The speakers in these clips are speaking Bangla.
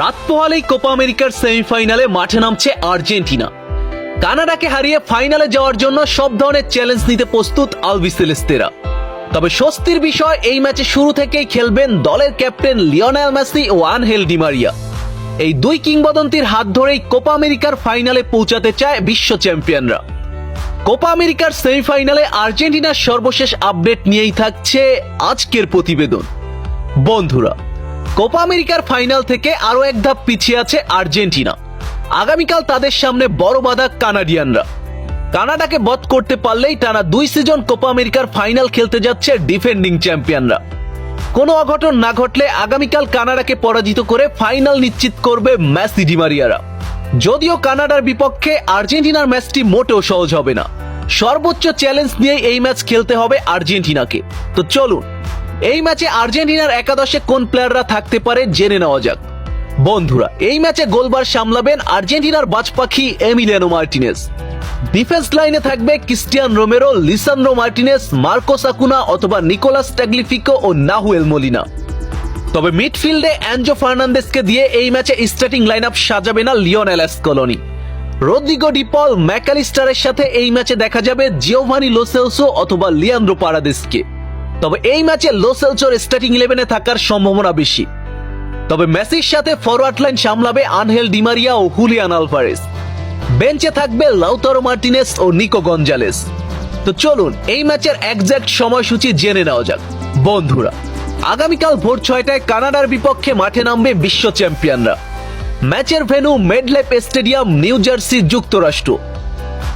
রাত পোহালেই কোপা আমেরিকার সেমিফাইনালে মাঠে নামছে আর্জেন্টিনা। কানাডাকে হারিয়ে ফাইনালে যাওয়ার জন্য সব ধরনের চ্যালেঞ্জ নিতে প্রস্তুত আলবিসেলেস্তেরা। তবে স্বস্তির বিষয়, এই ম্যাচে শুরু থেকেই খেলবেন দলের ক্যাপ্টেন লিওনেল মেসি ও আনহেল ডিমারিয়া এই দুই কিংবদন্তির হাত ধরেই কোপা আমেরিকার ফাইনালে পৌঁছাতে চায় বিশ্ব চ্যাম্পিয়নরা। কোপা আমেরিকার সেমিফাইনালে আর্জেন্টিনার সর্বশেষ আপডেট নিয়েই থাকছে আজকের প্রতিবেদন। বন্ধুরা কোপা আমেরিকার ফাইনাল থেকে আরও এক ধাপ পিছিয়ে আছে আর্জেন্টিনা। আগামীকাল তাদের সামনে বড় বাধা কানাডিয়ানরা। কানাডাকে বধ করতে পারলেই টানা দুই সিজন কোপা আমেরিকার ফাইনাল খেলতে যাচ্ছে ডিফেন্ডিং চ্যাম্পিয়নরা। কোনো অঘটন না ঘটলে আগামীকাল কানাডাকে পরাজিত করে ফাইনাল নিশ্চিত করবে ম্যাসি ডিমারিয়ারা যদিও কানাডার বিপক্ষে আর্জেন্টিনার ম্যাচটি মোটেও সহজ হবে না। সর্বোচ্চ চ্যালেঞ্জ নিয়ে এই ম্যাচ খেলতে হবে আর্জেন্টিনাকে। তো চলুন এই ম্যাচে আর্জেন্টিনার একাদশে কোন প্লেয়াররা থাকতে পারে জেনে নেওয়া যাক। বন্ধুরা, এই ম্যাচে গোলবার সামলাবেন আর্জেন্টিনার বাজপাখি এমিলিয়ানো মার্টিনেস। ডিফেন্স লাইনে থাকবে Cristian Romero Lisandro Martinez Marcos Acuna অথবা নিকোলাস ট্যাগলিফিকো ও নাহুয়েল মলিনা। তবে মিডফিল্ডে অ্যাঞ্জো ফার্নান্দেসকে দিয়ে এই ম্যাচে স্টার্টিং লাইন আপ সাজাবে না Lionel Scaloni Rodrigo De Paul ম্যাকালিস্টারের সাথে এই ম্যাচে দেখা যাবে জিওভানি লোসেলসো অথবা লিয়ান্দ্রো পারাদেসকে। তবে এই ম্যাচে লোসেলসোর স্টার্টিং ইলেভেনে থাকার সম্ভাবনা বেশি। তবে মেসির সাথে ফরওয়ার্ড লাইন সামলাবে আনহেল ডিমারিয়া ও হুলিয়ান আলভারেস বেঞ্চে থাকবে লাউতারো মার্টিনেস ও নিকো গঞ্জালেস। তো চলুন, এই ম্যাচের একজ্যাক্ট সময়সূচি জেনে নেওয়া যাক। বন্ধুরা, আগামীকাল ভোর ছয়টায় কানাডার বিপক্ষে মাঠে নামবে বিশ্ব চ্যাম্পিয়নরা। ম্যাচের venue MetLife stadium, New Jersey, যুক্তরাষ্ট্র।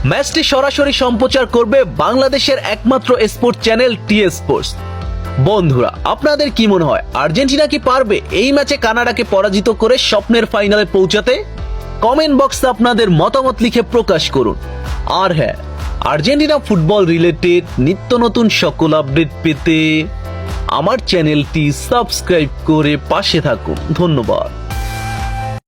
ম্যাচটি সরাসরি সম্প্রচার করবে বাংলাদেশের একমাত্র স্পোর্টস চ্যানেল টি স্পোর্টস। বন্ধুরা, আপনাদের কি মনে হয়, আর্জেন্টিনা কি পারবে এই ম্যাচে কানাডাকে পরাজিত করে স্বপ্নের ফাইনালে পৌঁছাতে? কমেন্ট বক্সে আপনাদের মতামত লিখে প্রকাশ করুন। আর হ্যাঁ আর্জেন্টিনা ফুটবল রিলেটেড নিত্য নতুন সকল আপডেট পেতে আমার চ্যানেলটি সাবস্ক্রাইব করে পাশে থাকুন। ধন্যবাদ।